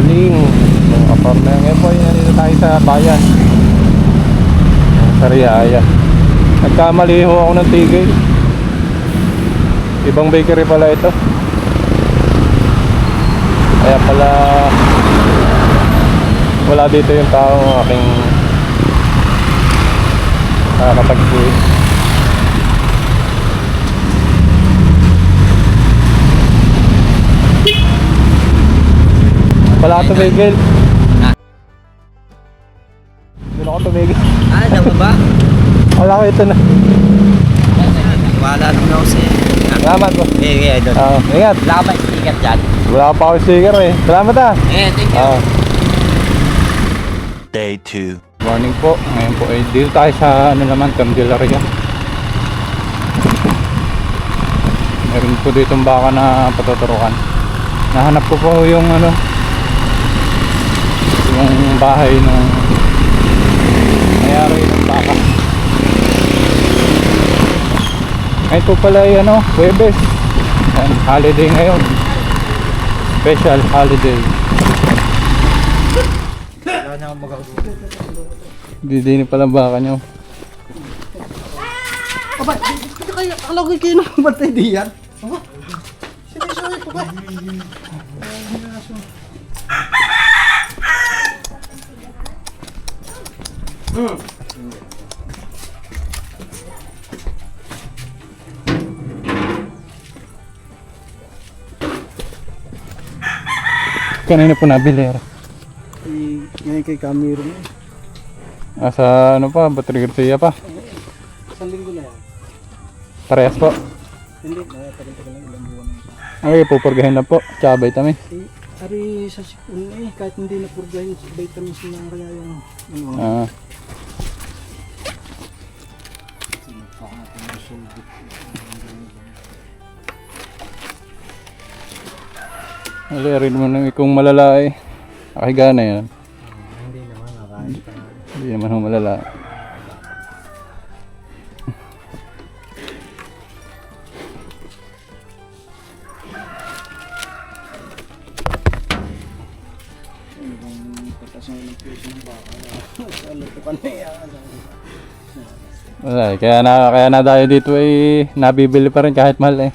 morning mga kapartner. Ngayon po ay nandito tayo sa bayan. Sa Riyaya. Nagkamali ho ako ng tigil. Ibang bakery pala ito. Kaya pala wala dito yung tao aking nakakapag-uwi. Wala ka tumigil. Doon ako tumigil. Ah, dama ba? Wala ko ito na. Wala naman ako sa'yo. Salamat po. Eh, eh, idol. Ah, ingat. Wala ka ba yung sticker dyan? Wala pa ako sticker eh. Salamat ah. Eh, thank you. Ah, Day 2. morning po. Ngayon po ay dito tayo sa ano naman, Candelaria. Meron po dito baka na patuturukan. Nahanap ko po yung ano yung bahay ng mayari ng baka. Ngayon po pala ay ano, Webes. Yan, holiday ngayon. Special holiday. Wala na akong magawa. Didini pala baka nyo. Aba, hindi kayo, akala ko kayo nang bantay di yan. Aba, sige, sige, ito ba? Kanina po nabili. ah. Eh, ngayon kay Camero na. Ah, sa ano pa, Battery Garcia pa. Isang linggo na yan. Parehas po. Hindi, nakatagal-tagal lang ilang buwan. Ay, pupurgahin na po. Eh, ari sa sipon eh, kahit hindi na purgahin sa vitamins na kaya yung ano, Ah. Wala rin mo na kung malala eh. Akahiga na yan. hindi naman nakain pa. Hindi naman malala. Wala eh. Kaya na, kaya na tayo dito eh, nabibili pa rin kahit mahal eh.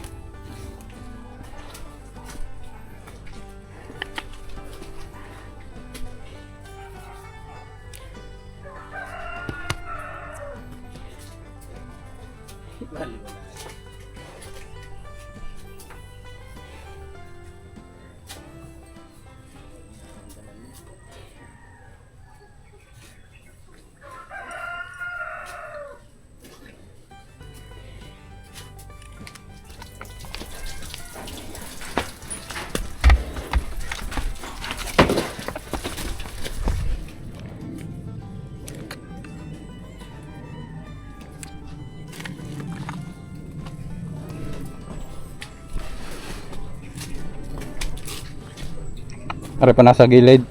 Pare pa nasa gilid.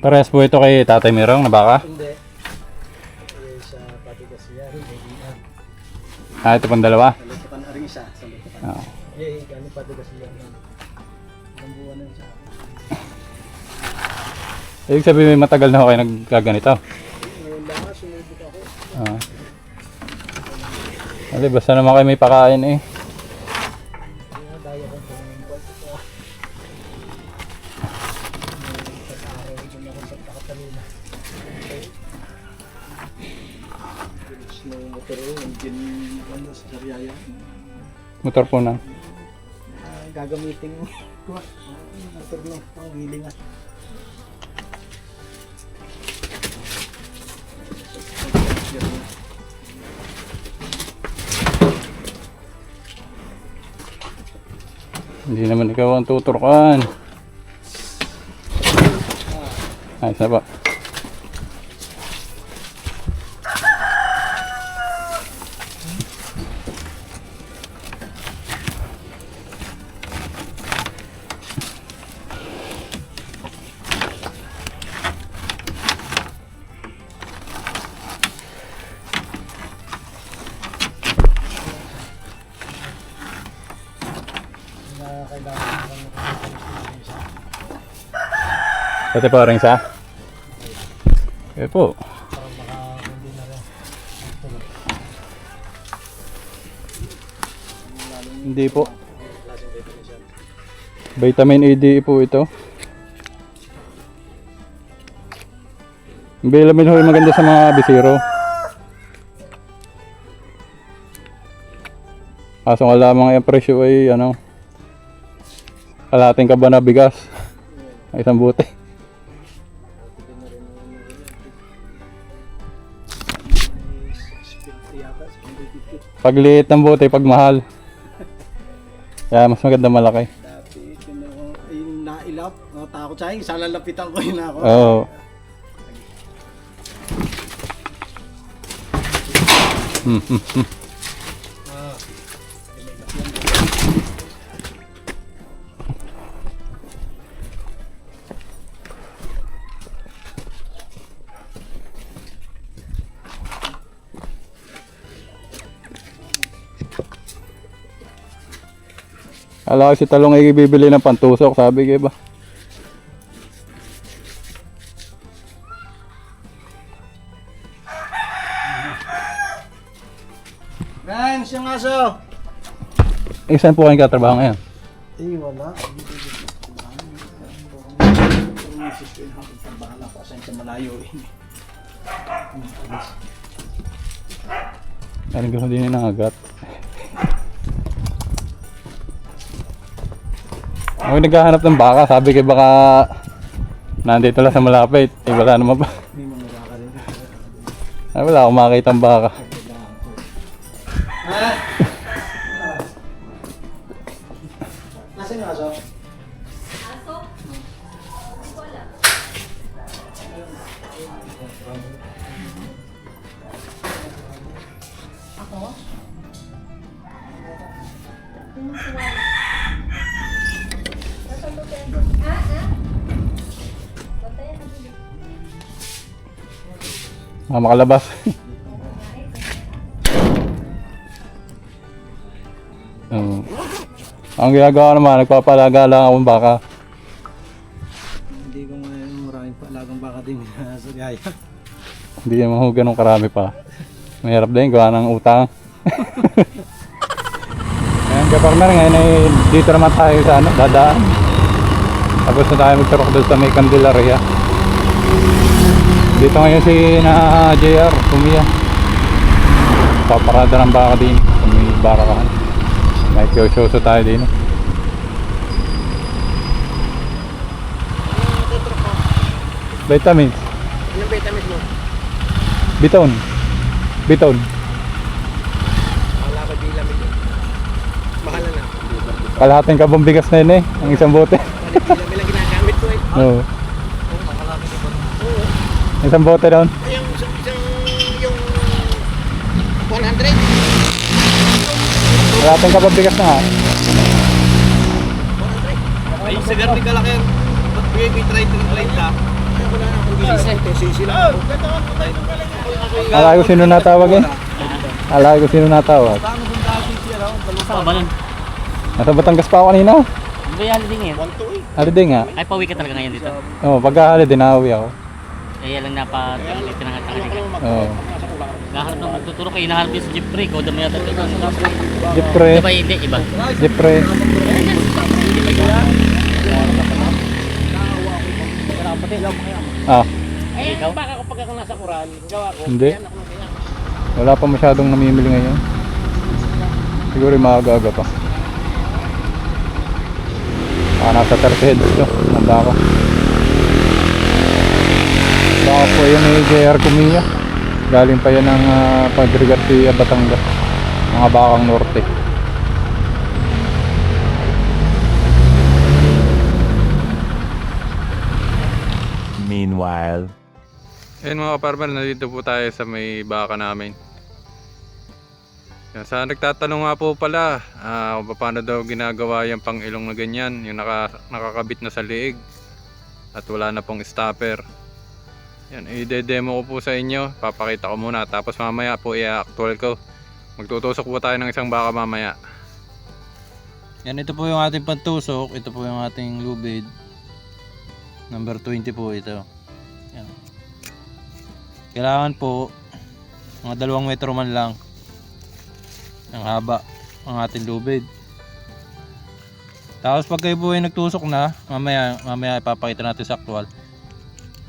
Parehas po ito kay Tatay Mirong na baka. Hindi. Eh, sa patigas yan. Ah, ito pang dalawa. Lutukan na rin isa. Ah. Eh, gano'n patigas yan. Ilang buwan na sa. Ibig sabihin may matagal na ako kayo nagkaganito. Ali, basta naman kayo may pakain eh. Kaya daya ko kung buwan ito. Pag-araw ko na Hindi naman ikaw ang tuturkan. Ayos na ba? Pati pa rin sa? Eh po. Hindi po. Vitamin A, D po ito. Vitamin ho maganda sa mga bisiro. Kaso nga lamang yung presyo ay ano, kalating ka ba na bigas? Isang buti. Pag liit ng bote, pag mahal. Kaya mas maganda malaki. Dati, yung nailap, natakot siya, yung salalapitan ko yun ako. Oo. Hmm, hmm, hmm. Ala ko si Talong ay bibili ng pantusok, sabi ko ba? Friends, yung aso! Eh, saan po kayong katrabaho ngayon? Eh, wala. Bahala pa sa malayo eh. Ano gusto din ng agat? Ako naghahanap ng baka, sabi ko baka nandito lang sa malapit. Eh wala naman pa. Hindi. Ay, wala akong makita ng baka. Ha? Nasaan yung aso? Ah, makalabas. Oo. ang ginagawa naman, nagpapalaga lang akong baka. Hindi ko ngayon maraming palagang baka din sa gaya. Hindi naman ho ganun karami pa. Mahirap din, gawa ng utang. Ayan, kapartner, ngayon ay dito naman tayo sa ano, dadaan. Tapos na tayo magturok doon sa may Candelaria. Dito ngayon si na JR, Kumiya. Paparada ng baka din may barakahan. May kyososo tayo din. Vitamins. Anong vitamins mo? Biton. Biton. Wala ka di lamig. Mahal na. Kalahating kabong bigas na yun eh. Ang isang bote. Lamig lang ginagamit ko eh. Oo. Isang bote doon. Yung isang yung 100. Kalahating kabong bigas na nga. Ay, sa garni ka lang yan. Ba't bigay ko i-try ito ng 30? Sisi lang. Alay ko sino natawag eh. Alay ko sino natawag. Pabalan. Nasa Batangas pa ako kanina. Hindi holiday ngayon? Ali din nga. Ay, pauwi ka talaga ngayon dito. Oo, oh, pagkahali dinawi ako. Kaya lang napa tinangat-tangat ka. Oo. Nahanap ng magtuturo kayo, hinahanap yun sa Jeffrey. Ikaw dami yata ito. Jepre. Diba hindi, iba? Jepre. Ah, Ay, ikaw? Baka kapag ako nasa Quran, gawa ko. hindi. Wala pa masyadong namimili ngayon. Siguro yung maaga-aga pa. Ah, nasa tercehed ito. Nanda ako. Yun ni JR Kumiya. Galing pa yan ng uh, Padre Garcia, Batangas. Mga bakang norte. Meanwhile. Ayun mga kaparmer, nandito po tayo sa may baka namin. Yan, sa nagtatanong nga po pala kung paano daw ginagawa yung pang ilong na ganyan, yung naka, nakakabit na sa liig at wala na pong stopper. Yan, i-demo ko po sa inyo, papakita ko muna tapos mamaya po i-actual ko. Magtutusok po tayo ng isang baka mamaya. Yan, ito po yung ating pantusok. Ito po yung ating lubid. Number 20 po ito. Yan. Kailangan po mga dalawang metro man lang ang haba ang ating lubid. Tapos pag kayo po ay nagtusok na, mamaya, mamaya ipapakita natin sa actual.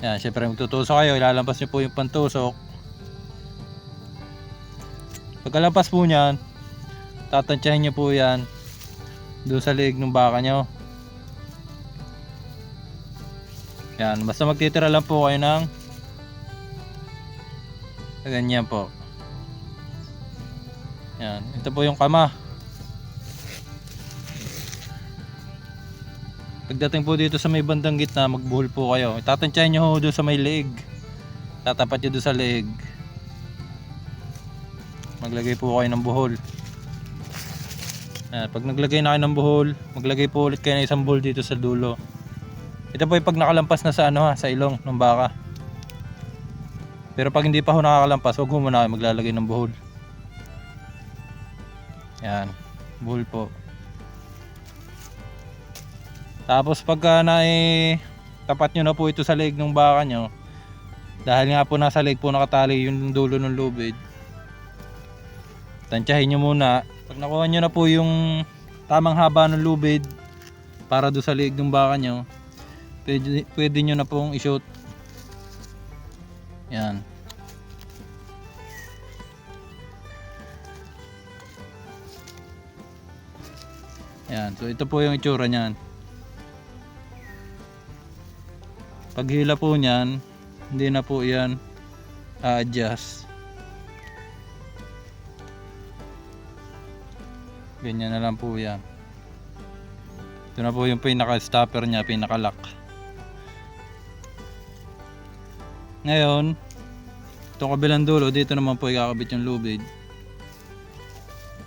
Yan, syempre magtutusok kayo, ilalampas nyo po yung pantusok. Pagkalampas po niyan, tatansyahin nyo po yan doon sa liig ng baka nyo. Yan, basta magtitira lang po kayo ng ganyan po. Yan, ito po yung kama. Pagdating po dito sa may bandang gitna, magbuhol po kayo. Tatansyahin nyo ho doon sa may leeg. Tatapat nyo doon sa leeg. Maglagay po kayo ng buhol. Ayan, pag naglagay na kayo ng buhol, maglagay po ulit kayo ng isang buhol dito sa dulo. Ito po yung pag nakalampas na sa ano ha, sa ilong ng baka. Pero pag hindi pa ho nakakalampas, huwag ho muna kayo maglalagay ng buhol. Yan, buhol po. Tapos pagka na eh, tapat nyo na po ito sa leg ng baka nyo, dahil nga po nasa leg po nakatali yung dulo ng lubid, tansyahin nyo muna. Pag nakuha nyo na po yung tamang haba ng lubid para do sa leg ng baka nyo, pwede, pwede nyo na pong i-shoot. Yan. Yan. So ito po yung itsura niyan. Paghila po niyan, hindi na po yan a-adjust. Ganyan na lang po yan. Ito na po yung pinaka-stopper niya, pinaka-lock. Ngayon, itong kabilang dulo, dito naman po ikakabit yung lubid.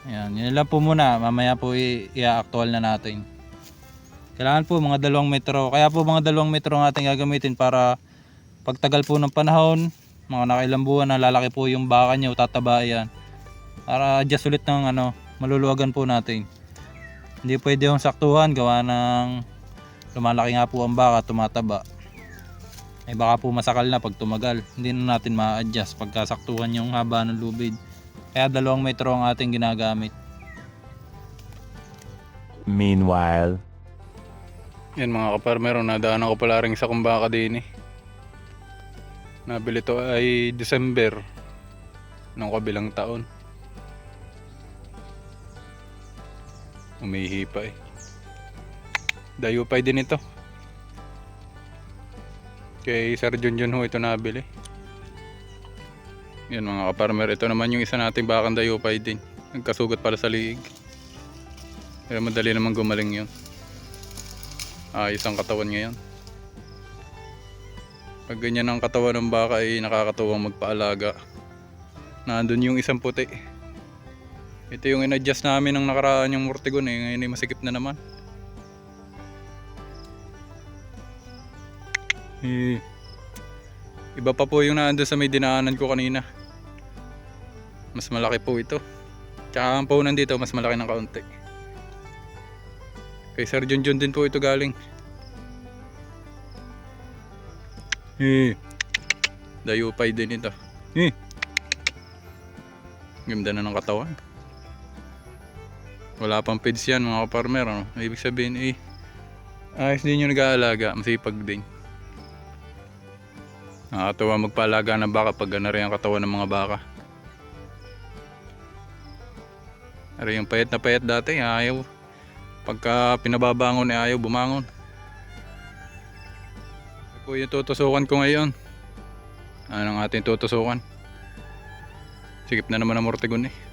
Ayan, yun lang po muna. Mamaya po i-actual na natin. Kailangan po mga dalawang metro. Kaya po mga dalawang metro ang ating gagamitin para pagtagal po ng panahon, mga nakailang buwan na lalaki po yung baka nyo, tataba yan. Para adjust ulit ng ano, maluluwagan po natin. Hindi pwede yung saktuhan, gawa ng lumalaki nga po ang baka, tumataba. Ay baka po masakal na pag tumagal. Hindi na natin ma-adjust pagkasaktuhan yung haba ng lubid. Kaya dalawang metro ang ating ginagamit. Meanwhile. Yan mga kaparmero, nadaanan ko pala rin sa kumbaka din eh. Nabili to ay December ng kabilang taon. Umihi pa eh. Dayupay din ito. Kay Sir Junjun ho ito nabili. Yan mga kaparmer, ito naman yung isa nating bakang dayupay din. Nagkasugat pala sa liig. Pero madali naman gumaling yun. Ayos ang katawan ngayon. Pag ganyan ang katawan ng baka ay nakakatuwang magpaalaga. Nandun yung isang puti. Ito yung in-adjust namin ng nakaraan yung Mortigon eh. Ngayon ay masikip na naman. Eh, iba pa po yung nandun sa may dinaanan ko kanina. Mas malaki po ito. Tsaka ang punan dito mas malaki ng kaunti. Kay Sir Junjun din po ito galing. Eh. Dayupay din ito. Eh. Ganda na ng katawan. Wala pang peds yan mga kaparmer. Ano? Ibig sabihin eh. Ayos din yung nag-aalaga. Masipag din. Nakakatawa magpaalaga ng baka pag gana rin ang katawan ng mga baka. Pero yung payat na payat dati ayaw. Pagka pinababangon ay ayaw bumangon. Ito yung tutusukan ko ngayon. Anong ating tutusukan? Sikip na naman ang mortigon eh.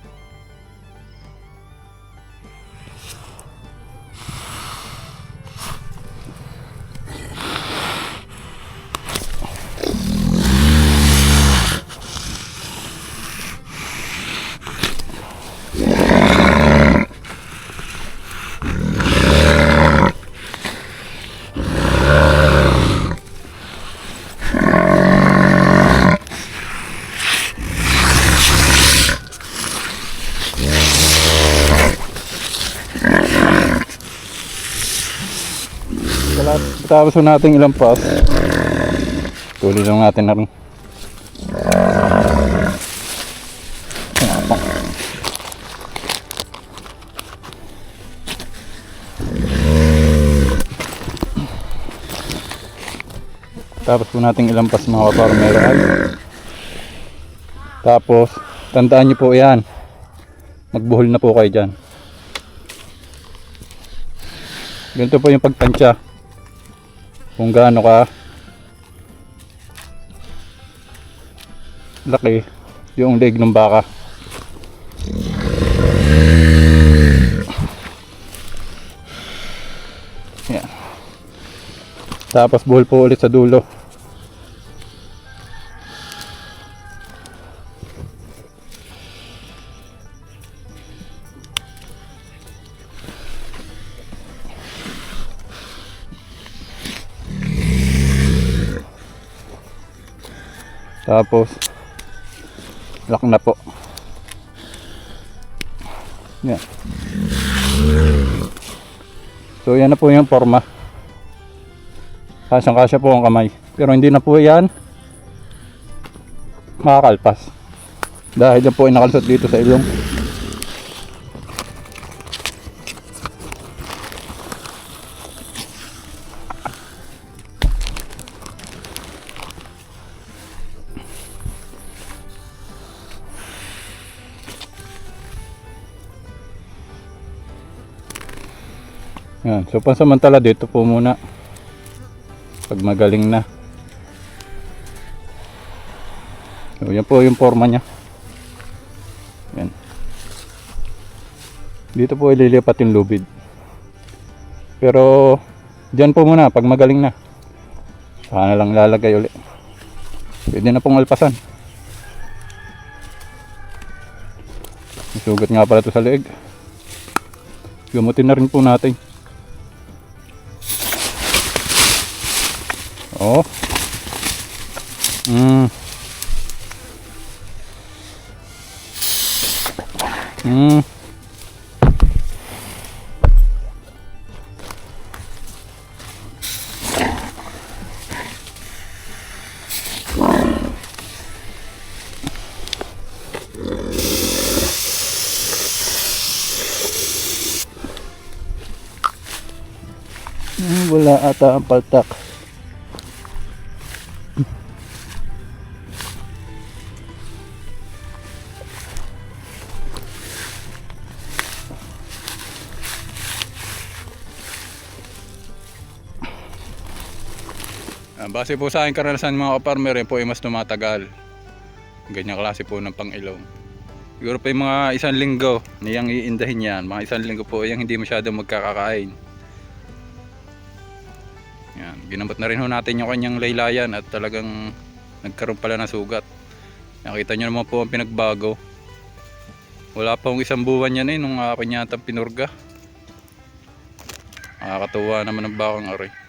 Tapos po natin ilampas. Tuloy lang natin na rin. Tapos po natin ilampas mga kaparmero ay. Tapos, tandaan nyo po yan. Magbuhol na po kayo dyan. Ganito po yung pagtansya. Kung gaano ka laki yung leg ng baka. Yan. Tapos buhol po ulit sa dulo. Tapos lock na po. Yan. So yan na po yung forma. Kasyang kasya po ang kamay. Pero hindi na po yan makakalpas. Dahil yan po ay nakalusot dito sa ilong. So pansamantala dito po muna. Pag magaling na. So yan po yung forma niya. Yan. Dito po ililipat yung lubid. Pero dyan po muna pag magaling na. Saka na lang lalagay uli. Pwede na pong alpasan. Sugat nga pala ito sa leeg. Gamutin na rin po natin. Oh. Mm. Mm. Hmm, Wala ata ang paltak. Base po sa aking karanasan mga kaparmer, yan po ay mas tumatagal. Ganyang klase po ng pangilong. Siguro pa yung mga isang linggo, niyang iindahin yan. Mga isang linggo po, yung hindi masyadong magkakakain. Yan, ginamot na rin ho natin yung kanyang laylayan at talagang nagkaroon pala ng sugat. Nakita nyo naman po ang pinagbago. Wala pa hong isang buwan yan eh, nung akin yata pinurga. Nakakatuwa naman ang bakang aray.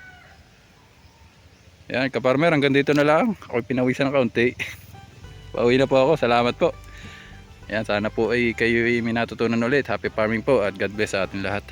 Yan, kaparmer, hanggang dito na lang. Ako'y pinawisan ng kaunti. Pauwi na po ako. Salamat po. Yan, sana po ay kayo ay may natutunan ulit. Happy farming po at God bless sa ating lahat.